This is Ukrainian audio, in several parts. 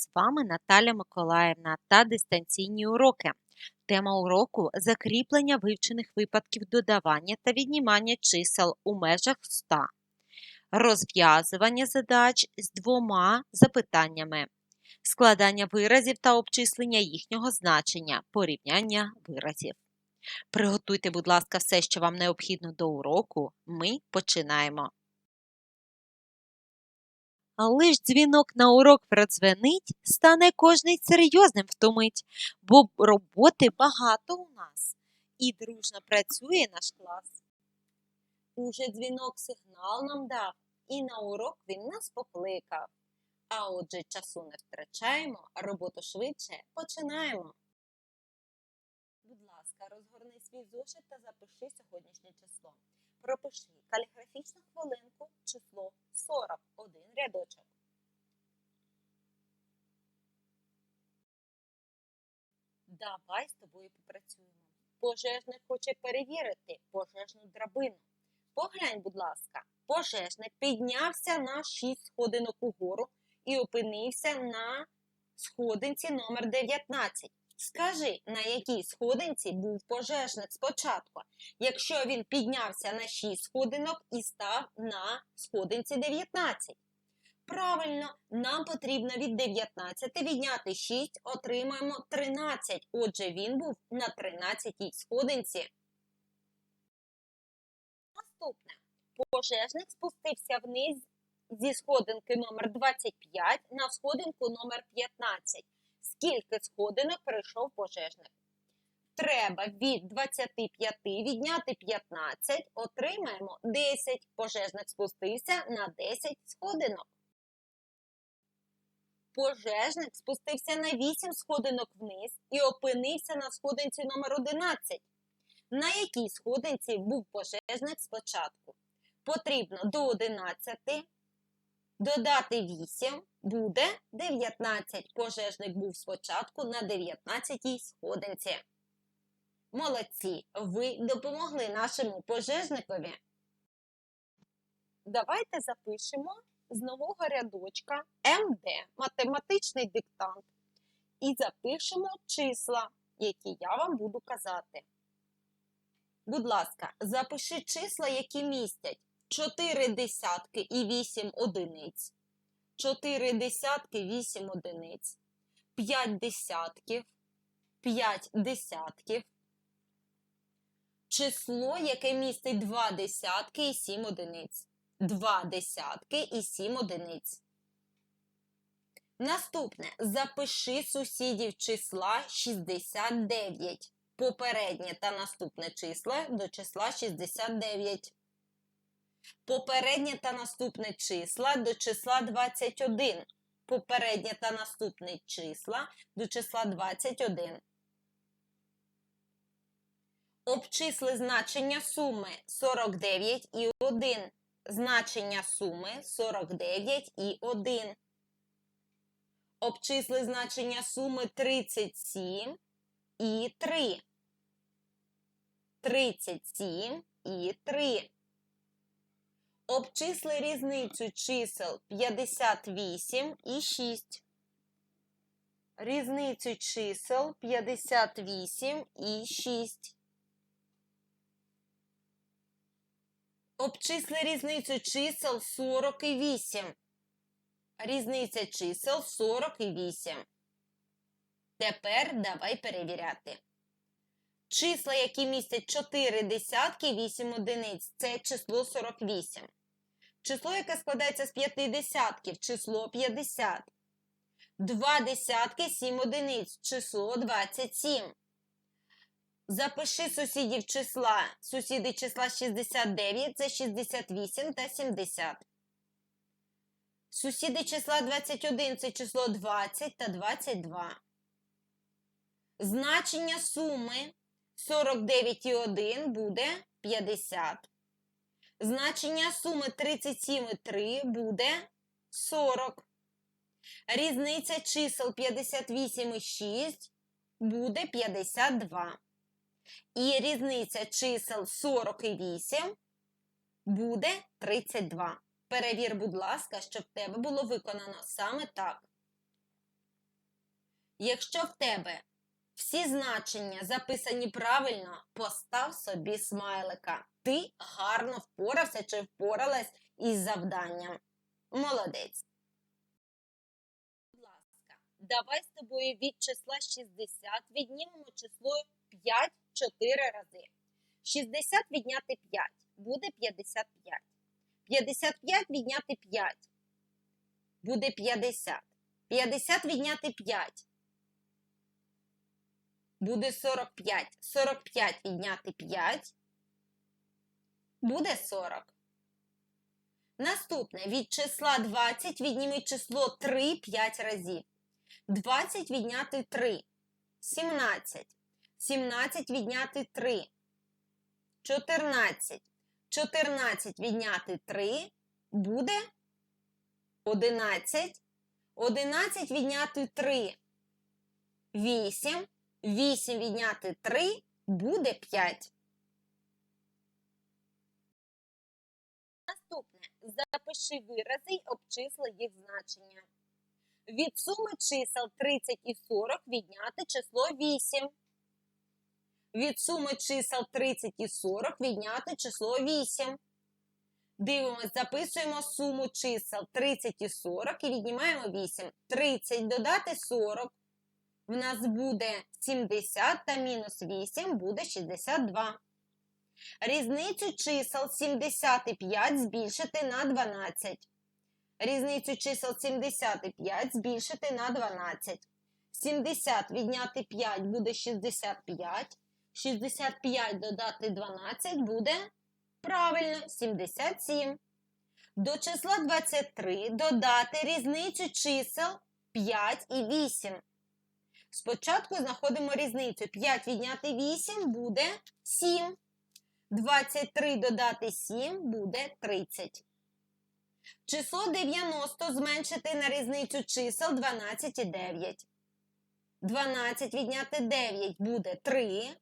З вами Наталя Миколаївна та дистанційні уроки. Тема уроку закріплення вивчених випадків додавання та віднімання чисел у межах 100. Розв'язування задач з двома запитаннями. Складання виразів та обчислення їхнього значення, порівняння виразів. Приготуйте, будь ласка, все, що вам необхідно до уроку. Ми починаємо. Але ж дзвінок на урок продзвенить, стане кожний серйозним втомить, бо роботи багато у нас, і дружно працює наш клас. Уже дзвінок сигнал нам дав, і на урок він нас покликав. А отже, часу не втрачаємо, роботу швидше починаємо. Будь ласка, розгорни свій зошит та запиши сьогоднішнє число. Пропиши каліграфічну хвилинку число 41 рядочок. Давай з тобою попрацюємо. Пожежник хоче перевірити пожежну драбину. Поглянь, будь ласка, пожежник піднявся на 6 сходинок угору і опинився на сходинці номер 19. Скажи, на якій сходинці був пожежник спочатку, якщо він піднявся на 6 сходинок і став на сходинці 19. Правильно, нам потрібно від 19 відняти 6, отримаємо 13. Отже, він був на 13 сходинці. Наступне. Пожежник спустився вниз зі сходинки номер 25 на сходинку номер 15. Скільки сходинок пройшов пожежник? Треба від 25 відняти 15, отримаємо 10. Пожежник спустився на 10 сходинок. Пожежник спустився на 8 сходинок вниз і опинився на сходинці номер 11. На якій сходинці був пожежник спочатку? Потрібно до 11 додати 8 буде 19. Пожежник був спочатку на 19 сходинці. Молодці! Ви допомогли нашому пожежникові. Давайте запишемо з нового рядочка МД, математичний диктант, і запишемо числа, які я вам буду казати. Будь ласка, запиши числа, які містять 4 десятки і 8 одиниць, 4 десятки 8 одиниць, 5 десятків, 5 десятків, число, яке містить 2 десятки і 7 одиниць, 2 десятки і 7 одиниць. Наступне запиши сусідів числа 69. Попереднє та наступне числа до числа 69 попереднє та наступне числа до числа 21. Попереднє та наступне числа до числа 21. Обчисли значення суми 49 і 1. Значення суми 49 і 1. Обчисли значення суми 37 і 3. 37 і 3. Обчисли різницю чисел 58 і 6. Різницю чисел 58 і 6. Обчисли різницю чисел 40 і 8. Різниця чисел 40 і 8. Тепер давай перевіряти. Числа, які містять 4 десятки 8 одиниць, це число 48. Число, яке складається з 5 десятків, число 50. 2 десятки 7 одиниць, число 27. Запиши сусідів числа. Сусіди числа 69 це 68 та 70. Сусіди числа 21 це число 20 та 22. Значення суми 49 і 1 буде 50. Значення суми 37 і 3 буде 40. Різниця чисел 58 і 6 буде 52. І різниця чисел 40 і 8 буде 32. Перевір, будь ласка, щоб в тебе було виконано саме так. Якщо в тебе всі значення записані правильно, постав собі смайлика. Ти гарно впорався чи впоралась із завданням. Молодець. Давай з тобою від числа 60 віднімемо число 5 4 рази. 60 відняти 5 буде 55. 55 відняти 5 буде 50. 50 відняти 5 буде 45. 45 відняти 5 буде 40. Наступне від числа 20 відніми число 3 5 разів. 20 відняти 3 17. 17 відняти 3 14. 14 відняти 3 буде 11. 11 відняти 3 8. 8 відняти 3 буде 5. Наступне. Запиши вирази й обчисли їх значення. Від суми чисел 30 і 40 відняти число 8. Від суми чисел 30 і 40 відняти число 8. Дивимось, записуємо суму чисел 30 і 40 і віднімаємо 8. 30 додати 40. В нас буде 70 та мінус 8 буде 62. Різницю чисел 75 збільшити на 12. Різницю чисел 75 збільшити на 12. 70 відняти 5 буде 65. 65 додати 12 буде правильно 77. До числа 23 додати різницю чисел 5 і 8. Спочатку знаходимо різницю. 5 відняти 8 буде 7. 23 додати 7 буде 30. Число 90 зменшити на різницю чисел 12 і 9. 12 відняти 9 буде 3.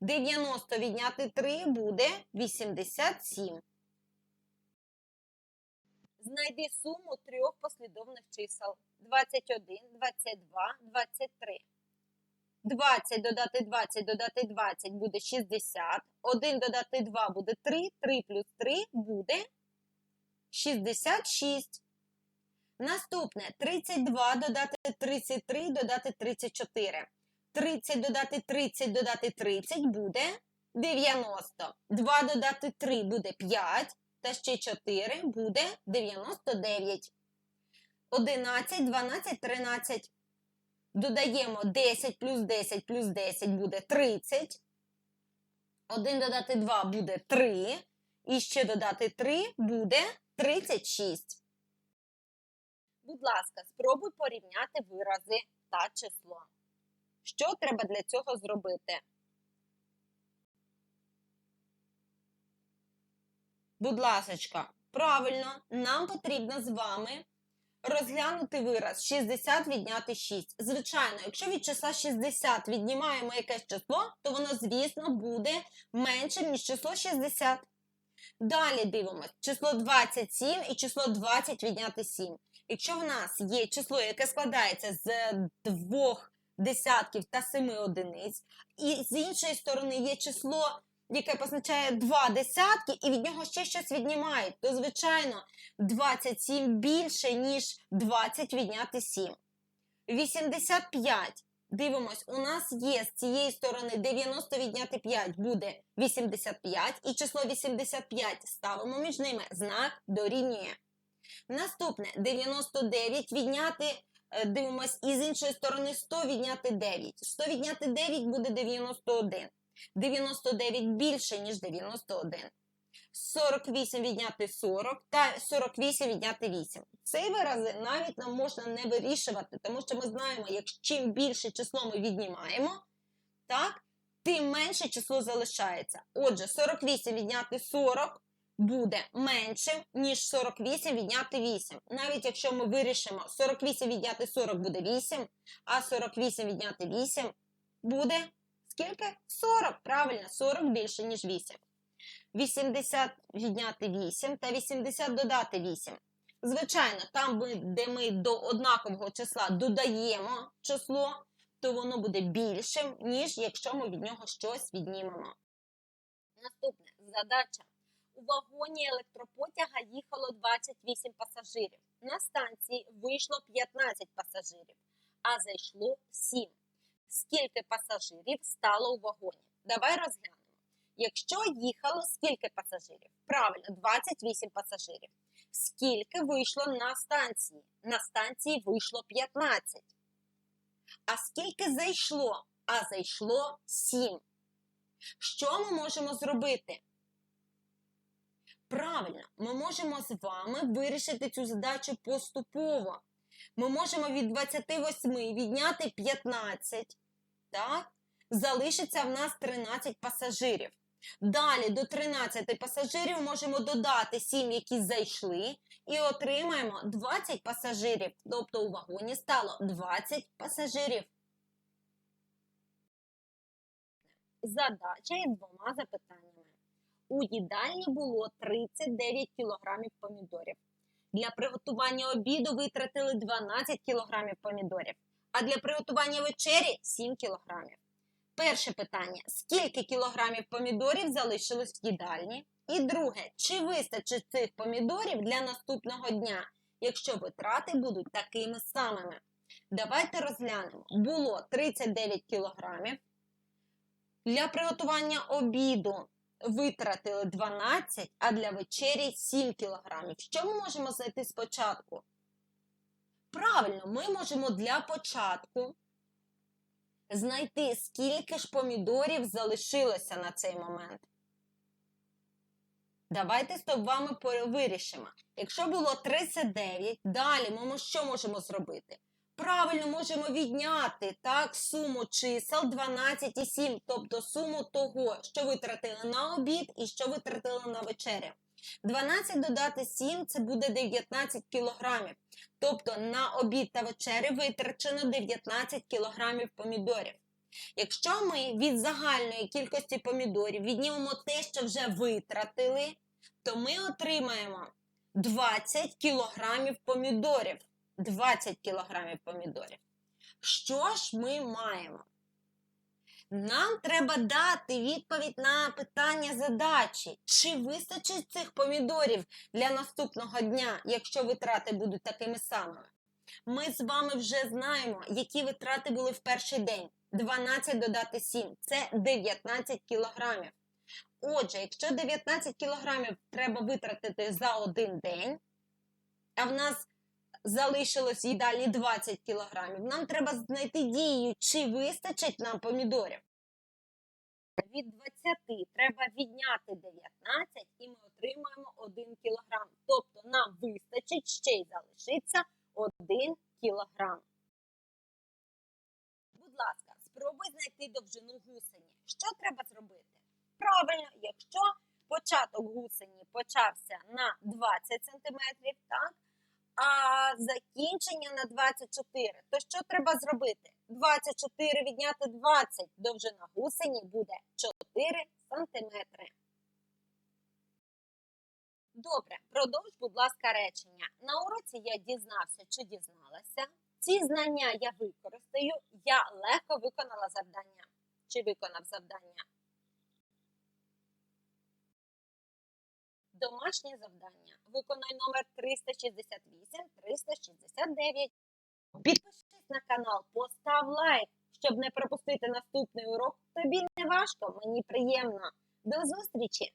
90 відняти 3 буде 87. Знайди суму трьох послідовних чисел 21, 22, 23. 20 додати 20 додати 20 буде 60. 1 додати 2 буде 3. 3 плюс 3 буде 66. Наступне 32 додати 33 додати 34. 30 додати 30 додати 30 буде 90. 2 додати 3 буде 5. Та ще 4 буде 99. 11, 12, 13. Додаємо 10 плюс 10 плюс 10 буде 30. 1 додати 2 буде 3. І ще додати 3 буде 36. Будь ласка, спробуй порівняти вирази та число. Що треба для цього зробити? Будь ласочка, правильно, нам потрібно з вами розглянути вираз 60 відняти 6. Звичайно, якщо від числа 60 віднімаємо якесь число, то воно, звісно, буде меншим, ніж число 60. Далі дивимось число 27 і число 20 відняти 7. Якщо в нас є число, яке складається з двох десятків та семи одиниць, і з іншої сторони є число, яке позначає два десятки, і від нього ще щось віднімають, то, звичайно, 27 більше, ніж 20 відняти 7. 85. Дивимось, у нас є з цієї сторони 90 відняти 5 буде 85, і число 85 ставимо між ними знак дорівнює. Наступне 99 відняти, е, дивимось, і з іншої сторони 100 відняти 9. 100 відняти 9 буде 91. 99 більше, ніж 91. 48 відняти 40 та 48 відняти 8. Цей вирази навіть нам можна не вирішувати, тому що ми знаємо, як чим більше число ми віднімаємо, так, тим менше число залишається. Отже, 48 відняти 40 буде меншим, ніж 48 відняти 8. Навіть якщо ми вирішимо 48 відняти 40 буде 8, а 48 відняти 8 буде скільки? 40. Правильно, 40 більше, ніж 8. 80 відняти 8 та 80 додати 8. Звичайно, там, де ми до однакового числа додаємо число, то воно буде більшим, ніж якщо ми від нього щось віднімемо. Наступне задача. У вагоні електропотяга їхало 28 пасажирів. На станції вийшло 15 пасажирів, а зайшло 7. Скільки пасажирів стало у вагоні? Давай розглянемо. Якщо їхало скільки пасажирів? Правильно, 28 пасажирів. Скільки вийшло на станції? На станції вийшло 15. А скільки зайшло? А зайшло 7. Що ми можемо зробити? Правильно, ми можемо з вами вирішити цю задачу поступово. Ми можемо від 28 відняти 15, так? Залишиться в нас 13 пасажирів. Далі до 13 пасажирів можемо додати 7, які зайшли, і отримаємо 20 пасажирів. Тобто у вагоні стало 20 пасажирів. Задача із двома запитаннями. У їдальні було 39 кілограмів помідорів. Для приготування обіду витратили 12 кілограмів помідорів, а для приготування вечері 7 кілограмів. Перше питання: скільки кілограмів помідорів залишилось в їдальні? І друге, чи вистачить цих помідорів для наступного дня, якщо витрати будуть такими самими? Давайте розглянемо. Було 39 кілограмів. Для приготування обіду витратили 12, а для вечері 7 кілограмів. Що ми можемо знайти спочатку? Правильно, ми можемо для початку знайти, скільки ж помідорів залишилося на цей момент. Давайте з вами вирішимо. Якщо було 39, далі ми що можемо зробити? Правильно можемо відняти так, суму чисел 12 і 7, тобто суму того, що витратили на обід і що витратили на вечерю. 12 додати 7 це буде 19 кілограмів. Тобто на обід та вечерю витрачено 19 кілограмів помідорів. Якщо ми від загальної кількості помідорів віднімемо те, що вже витратили, то ми отримаємо 20 кілограмів помідорів. 20 кілограмів помідорів. Що ж ми маємо? Нам треба дати відповідь на питання задачі, чи вистачить цих помідорів для наступного дня, якщо витрати будуть такими самими. Ми з вами вже знаємо, які витрати були в перший день. 12 додати 7 це 19 кілограмів. Отже, якщо 19 кілограмів треба витратити за один день, а в нас залишилось їдальні 20 кілограмів, нам треба знайти дію, чи вистачить нам помідорів. Від 20 треба відняти 19 і ми отримаємо 1 кілограм. Тобто нам вистачить ще й залишиться 1 кілограм. Будь ласка, спробуй знайти довжину гусені. Що треба зробити? Правильно, якщо початок гусені почався на 20 см, так? А закінчення на 24, то що треба зробити? 24 відняти 20, довжина гусені буде 4 см. Добре, продовж, будь ласка, речення. На уроці я дізнався чи дізналася. Ці знання я використаю, я легко виконала завдання. Чи виконав завдання? Домашнє завдання. Виконай номер 368-369. Підпишись на канал, постав лайк, щоб не пропустити наступний урок. Тобі не важко, мені приємно. До зустрічі!